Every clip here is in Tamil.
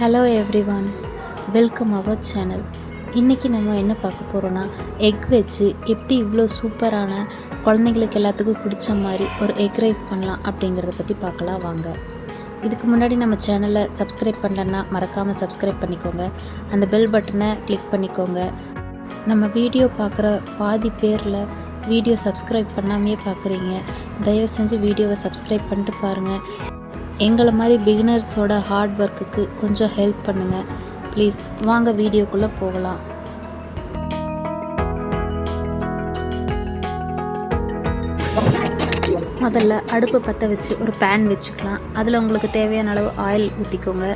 Hello everyone welcome our channel இன்றைக்கி நம்ம என்ன பார்க்க போகிறோன்னா எக் வச்சு எப்படி இவ்வளோ சூப்பரான குழந்தைங்களுக்கு எல்லாத்துக்கும் பிடிச்ச மாதிரி ஒரு எக் ரைஸ் பண்ணலாம் அப்படிங்கிறத பற்றி பார்க்கலாம் வாங்க. இதுக்கு முன்னாடி நம்ம சேனலை சப்ஸ்கிரைப் பண்ணலன்னா மறக்காமல் சப்ஸ்கிரைப் பண்ணிக்கோங்க. அந்த பெல் பட்டனை கிளிக் பண்ணிக்கோங்க. நம்ம வீடியோ பார்க்குற பாதி பேரில் வீடியோ சப்ஸ்கிரைப் பண்ணாமையே பார்க்குறீங்க. தயவு செஞ்சு வீடியோவை சப்ஸ்கிரைப் பண்ணிட்டு பாருங்கள் எங்களை மாதிரி பிகினர்ஸோட ஹார்ட் ஒர்க்குக்கு கொஞ்சம் ஹெல்ப் பண்ணுங்கள் ப்ளீஸ் வாங்க வீடியோக்குள்ளே போகலாம். முதல்ல அடுப்பை பற்ற வச்சு ஒரு பேன் வச்சுக்கலாம். அதில் உங்களுக்கு தேவையான அளவு ஆயில் ஊற்றிக்கோங்க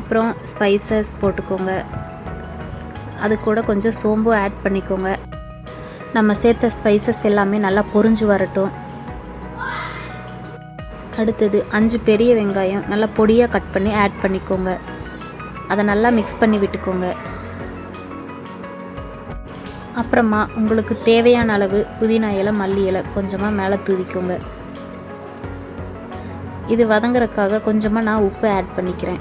அப்புறம் ஸ்பைசஸ் போட்டுக்கோங்க. அது கூட கொஞ்சம் சோம்பு ஆட் பண்ணிக்கோங்க. நம்ம சேர்த்த ஸ்பைசஸ் எல்லாமே நல்லா பொறிஞ்சு வரட்டும். அடுத்தது அஞ்சு பெரிய வெங்காயம் நல்லா பொடியாக கட் பண்ணி ஆட் பண்ணிக்கோங்க. அதை நல்லா மிக்ஸ் பண்ணி விட்டுக்கோங்க. அப்புறமா உங்களுக்கு தேவையான அளவு புதினா இலை மல்லி இலை கொஞ்சமாக மேலே தூவிக்கோங்க. இது வதங்குறதுக்காக கொஞ்சமாக நான் உப்பு ஆட் பண்ணிக்கிறேன்.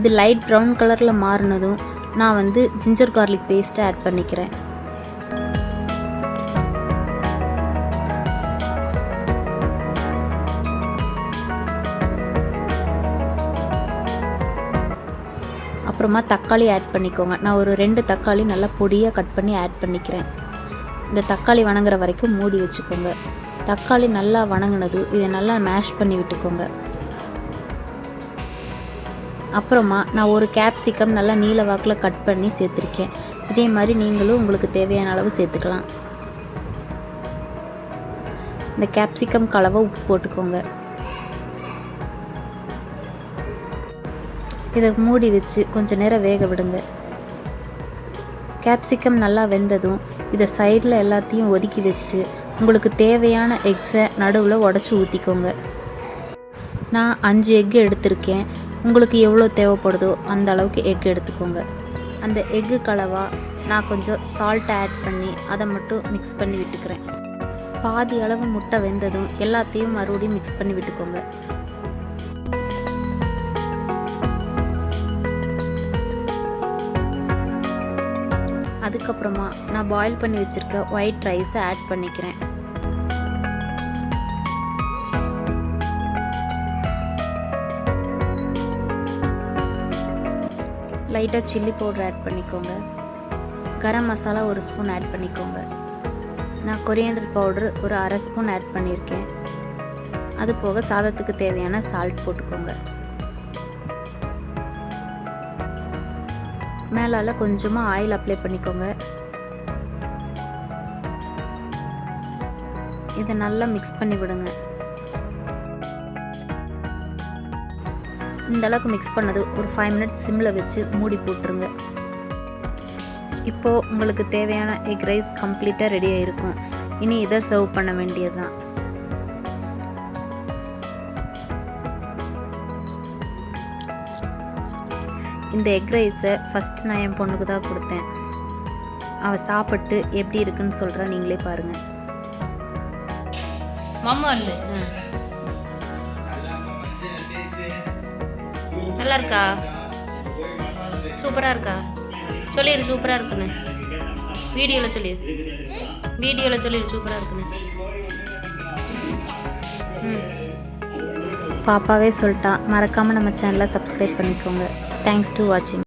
இது லைட் ப்ரௌன் கலரில் மாறினதும் நான் வந்து ஜிஞ்சர் கார்லிக் பேஸ்ட்டை ஆட் பண்ணிக்கிறேன். அப்புறமா தக்காளி ஆட் பண்ணிக்கோங்க. நான் ஒரு ரெண்டு தக்காளி நல்லா பொடியாக கட் பண்ணி ஆட் பண்ணிக்கிறேன். இந்த தக்காளி வணங்குற வரைக்கும் மூடி வச்சுக்கோங்க. தக்காளி நல்லா வணங்கினது இதை நல்லா மேஷ் பண்ணி விட்டுக்கோங்க. அப்புறமா நான் ஒரு கேப்சிகம் நல்லா நீல வாக்கில் கட் பண்ணி சேர்த்துருக்கேன். இதே மாதிரி நீங்களும் உங்களுக்கு தேவையான அளவு சேர்த்துக்கலாம். இந்த கேப்சிகம் கலவை உப்பு போட்டுக்கோங்க. இதை மூடி வச்சு கொஞ்சம் நேரம் வேக விடுங்க. கேப்சிகம் நல்லா வெந்ததும் இதை சைடில் எல்லாத்தையும் ஒதுக்கி வச்சுட்டு உங்களுக்கு தேவையான எக்ஸை நடுவில் உடச்சி ஊற்றிக்கோங்க நான் அஞ்சு எக்கு எடுத்திருக்கேன். உங்களுக்கு எவ்வளோ தேவைப்படுதோ அந்த அளவுக்கு எக் எடுத்துக்கோங்க. அந்த எக்கு கலவா நான் கொஞ்சம் சால்ட் ஆட் பண்ணி அதை மட்டும் மிக்ஸ் பண்ணி விட்டுக்கிறேன். பாதி அளவு முட்டை வெந்ததும் எல்லாத்தையும் மறுபடியும் மிக்ஸ் பண்ணி விட்டுக்கோங்க. அதுக்கப்புறமா நான் பாயில் பண்ணி வச்சுருக்க ஒயிட் ரைஸை ஆட் பண்ணிக்கிறேன். லைட்டாக சில்லி பவுடர் ஆட் பண்ணிக்கோங்க. கரம் மசாலா ஒரு ஸ்பூன் ஆட் பண்ணிக்கோங்க. நான் கொரியண்டர் பவுடர் ஒரு அரை ஸ்பூன் ஆட் பண்ணியிருக்கேன். அது போக சாதத்துக்கு தேவையான சால்ட் போட்டுக்கோங்க. மேலால் கொஞ்சமாக ஆயில் அப்ளை பண்ணிக்கோங்க. இதை நல்லா மிக்ஸ் பண்ணி விடுங்க. இந்த அளவுக்கு மிக்ஸ் பண்ணது ஒரு ஃபைவ் மினிட்ஸ் சிம்மில் வச்சு மூடி போட்டுருங்க. இப்போது உங்களுக்கு தேவையான எக் ரைஸ் கம்ப்ளீட்டாக ரெடி ஆகிருக்கும் இனி இதை சர்வ் பண்ண வேண்டியது தான் இந்த எக் ரைஸை ஃபஸ்ட்டு நான் என் பொண்ணுக்கு தான் கொடுத்தேன். அவள் சாப்பிட்டு எப்படி இருக்குன்னு சொல்கிறா நீங்களே பாருங்கள் மாமா இல்லை நல்லா இருக்கா? சூப்பராக இருக்கா? சொல்லிடு சூப்பராக இருக்குன்னு. வீடியோவில் சொல்லிடு வீடியோவில் சொல்லிடு சூப்பராக இருக்குன்னு. ம். பாப்பாவே சொல்லிட்டா மறக்காமல் நம்ம சேனலை சப்ஸ்கிரைப் பண்ணிக்கோங்க. Thanks to watching.